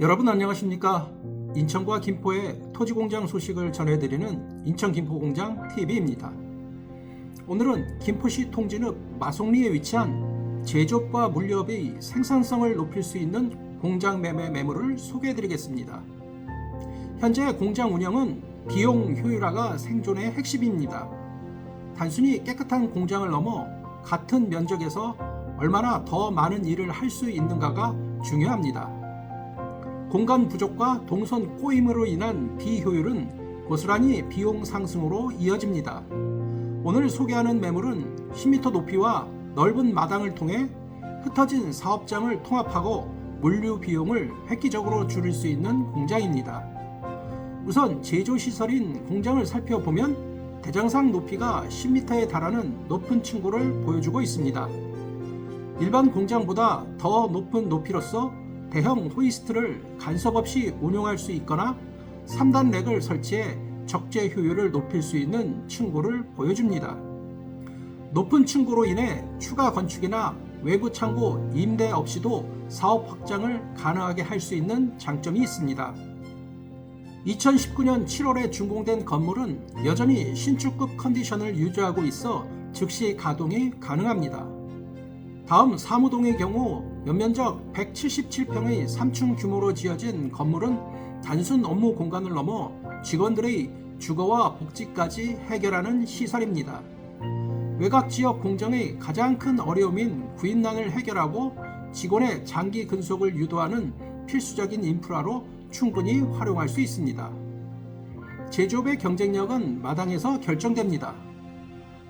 여러분 안녕하십니까? 인천과 김포의 토지 공장 소식을 전해드리는 인천 김포 공장 TV입니다. 오늘은 김포시 통진읍 마송리에 위치한 제조업과 물류업의 생산성을 높일 수 있는 공장 매매 매물을 소개해드리겠습니다. 현재 공장 운영은 비용 효율화가 생존의 핵심입니다. 단순히 깨끗한 공장을 넘어 같은 면적에서 얼마나 더 많은 일을 할 수 있는가가 중요합니다. 공간 부족과 동선 꼬임으로 인한 비효율은 고스란히 비용 상승으로 이어집니다. 오늘 소개하는 매물은 10m 높이와 넓은 마당을 통해 흩어진 사업장을 통합하고 물류 비용을 획기적으로 줄일 수 있는 공장입니다. 우선 제조 시설인 공장을 살펴보면 대장상 높이가 10m에 달하는 높은 층고를 보여주고 있습니다. 일반 공장보다 더 높은 높이로서 대형 호이스트를 간섭 없이 운용할 수 있거나 3단 렉을 설치해 적재 효율을 높일 수 있는 층고를 보여줍니다. 높은 층고로 인해 추가 건축이나 외부 창고 임대 없이도 사업 확장을 가능하게 할 수 있는 장점이 있습니다. 2019년 7월에 준공된 건물은 여전히 신축급 컨디션을 유지하고 있어 즉시 가동이 가능합니다. 다음 사무동의 경우 연면적 177평의 3층 규모로 지어진 건물은 단순 업무 공간을 넘어 직원들의 주거와 복지까지 해결하는 시설입니다. 외곽 지역 공정의 가장 큰 어려움인 구인난을 해결하고 직원의 장기 근속을 유도하는 필수적인 인프라로 충분히 활용할 수 있습니다. 제조업의 경쟁력은 마당에서 결정됩니다.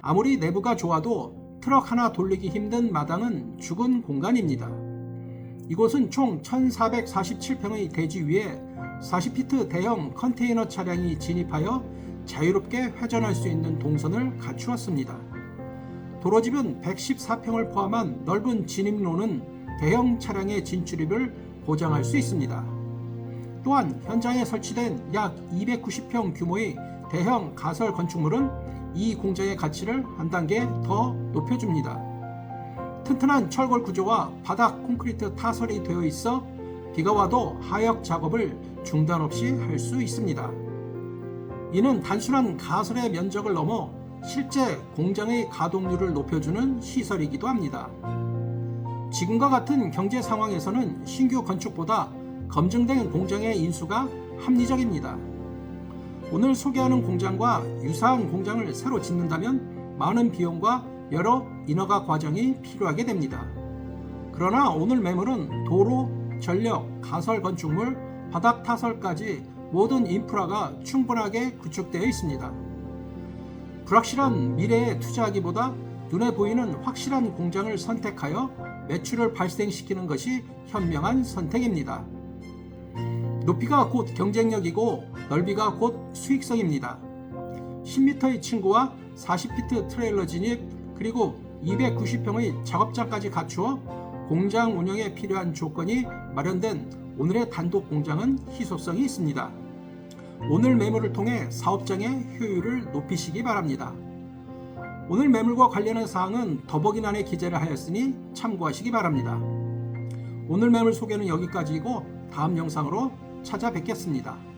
아무리 내부가 좋아도 트럭 하나 돌리기 힘든 마당은 죽은 공간입니다. 이곳은 총 1447평의 대지 위에 40피트 대형 컨테이너 차량이 진입하여 자유롭게 회전할 수 있는 동선을 갖추었습니다. 도로집은 114평을 포함한 넓은 진입로는 대형 차량의 진출입을 보장할 수 있습니다. 또한 현장에 설치된 약 290평 규모의 대형 가설 건축물은 이 공장의 가치를 한 단계 더 높여줍니다. 튼튼한 철골 구조와 바닥 콘크리트 타설이 되어 있어 비가 와도 하역 작업을 중단 없이 할 수 있습니다. 이는 단순한 가설의 면적을 넘어 실제 공장의 가동률을 높여주는 시설이기도 합니다. 지금과 같은 경제 상황에서는 신규 건축보다 검증된 공장의 인수가 합리적입니다. 오늘 소개하는 공장과 유사한 공장을 새로 짓는다면 많은 비용과 여러 인허가 과정이 필요하게 됩니다. 그러나 오늘 매물은 도로, 전력, 가설 건축물, 바닥 타설까지 모든 인프라가 충분하게 구축되어 있습니다. 불확실한 미래에 투자하기보다 눈에 보이는 확실한 공장을 선택하여 매출을 발생시키는 것이 현명한 선택입니다. 높이가 곧 경쟁력이고 넓이가 곧 수익성입니다. 10m의 층고와 40피트 트레일러 진입 그리고 290평의 작업장까지 갖추어 공장 운영에 필요한 조건이 마련된 오늘의 단독 공장은 희소성이 있습니다. 오늘 매물을 통해 사업장의 효율을 높이시기 바랍니다. 오늘 매물과 관련한 사항은 더보기란에 기재를 하였으니 참고하시기 바랍니다. 오늘 매물 소개는 여기까지이고 다음 영상으로 찾아뵙겠습니다.